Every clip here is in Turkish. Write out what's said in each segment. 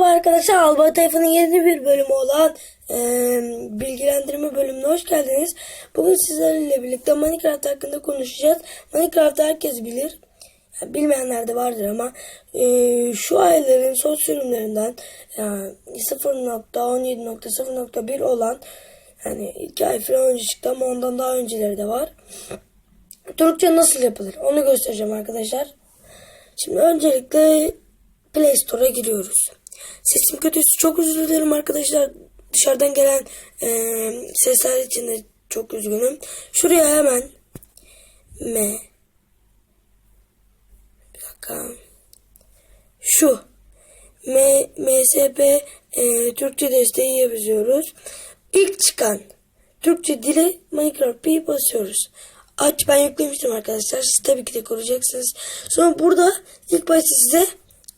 Arkadaşlar Albay Tayfa'nın yeni bir bölümü olan e, bilgilendirme bölümüne hoş geldiniz. Bugün sizlerle birlikte Minecraft hakkında konuşacağız. Minecraft herkes bilir. Yani bilmeyenler de vardır ama e, şu ayların son sürümlerinden yani 0.17.0.1 olan yani iki ay falan önce çıktı ama ondan daha önceleri de var. Türkçe nasıl yapılır onu göstereceğim arkadaşlar. Şimdi öncelikle Play Store'a giriyoruz. Sesim kötüsü çok özür dilerim arkadaşlar. Dışarıdan gelen e, sesler için de çok üzgünüm. Şuraya hemen M bir dakika şu M, MSP e, Türkçe desteği yazıyoruz. İlk çıkan Türkçe dili Minecraft basıyoruz. Aç ben yüklemiştim arkadaşlar. Siz tabii ki de kuracaksınız. Sonra burada ilk başta size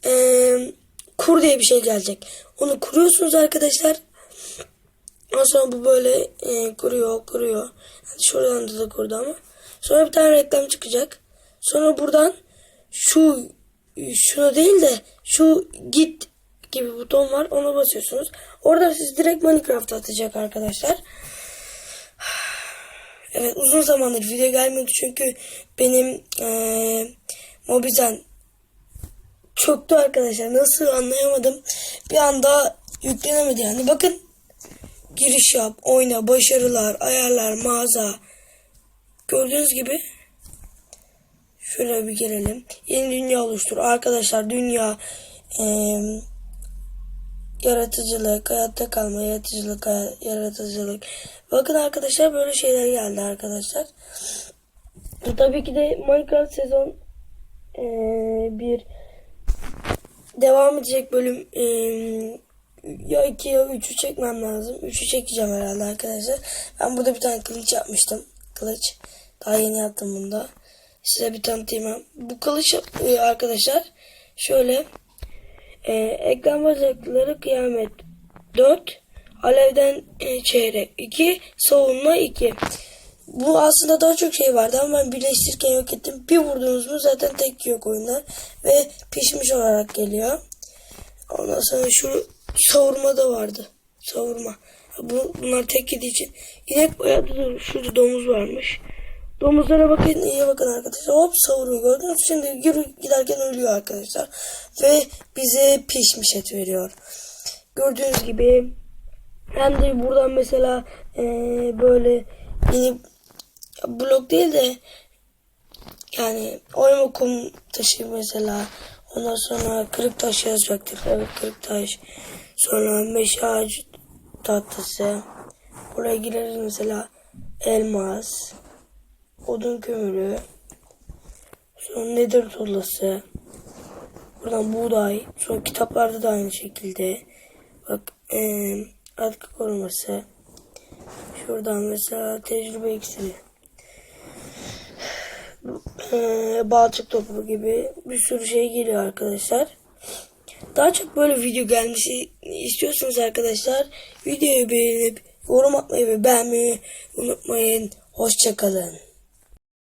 eee kur diye bir şey gelecek. Onu kuruyorsunuz arkadaşlar. Ondan sonra bu böyle e, kuruyor kuruyor. Yani şuradan da, da kurdu ama. Sonra bir tane reklam çıkacak. Sonra buradan şu şunu değil de şu git gibi buton var. Ona basıyorsunuz. Orada siz direkt Minecraft'a atacak arkadaşlar. Evet uzun zamandır video gelmiyordu çünkü benim eee Mobizen çöktü arkadaşlar. Nasıl anlayamadım. Bir anda yüklenemedi yani. Bakın giriş yap, oyna, başarılar, ayarlar, mağaza. Gördüğünüz gibi şöyle bir gelelim. Yeni dünya oluştur. Arkadaşlar dünya eee yaratıcılık, hayatta kalma, yaratıcılık, yaratıcılık. Bakın arkadaşlar böyle şeyler geldi arkadaşlar. Tabii ki de Minecraft sezon eee, bir devam edecek bölüm eee, ya 2 ya 3'ü çekmem lazım. 3'ü çekeceğim herhalde arkadaşlar. Ben burada bir tane kılıç yapmıştım. Kılıç. Daha yeni yaptım bunu da. Size bir tanıtayım. Bu kılıç eee, arkadaşlar şöyle ee, ekran bacakları kıyamet 4 alevden e, çeyrek 2 savunma 2 bu aslında daha çok şey vardı ama ben birleştirirken yok ettim bir vurduğunuz mu zaten tek yok oyunda ve pişmiş olarak geliyor ondan sonra şu savurma da vardı savurma bu, bunlar tek yediği için inek bayağı şurada domuz varmış Domuzlara bakın iyi bakın arkadaşlar. Hop savuruyor gördünüz. Şimdi yürü giderken ölüyor arkadaşlar. Ve bize pişmiş et veriyor. Gördüğünüz gibi hem de buradan mesela eee, böyle yeni blok değil de yani oyma kum taşı mesela ondan sonra kırık taş yazacaktık. Evet kırık taş. Sonra meşe ağacı tatlısı. Buraya gireriz mesela elmas odun kömürü, sonra nedir tuğlası, buradan buğday, sonra kitaplarda da aynı şekilde, bak eee atkı koruması, şuradan mesela tecrübe iksiri, eee balçık topu gibi bir sürü şey geliyor arkadaşlar. Daha çok böyle video gelmesi istiyorsanız arkadaşlar videoyu beğenip yorum atmayı ve beğenmeyi unutmayın. Hoşçakalın.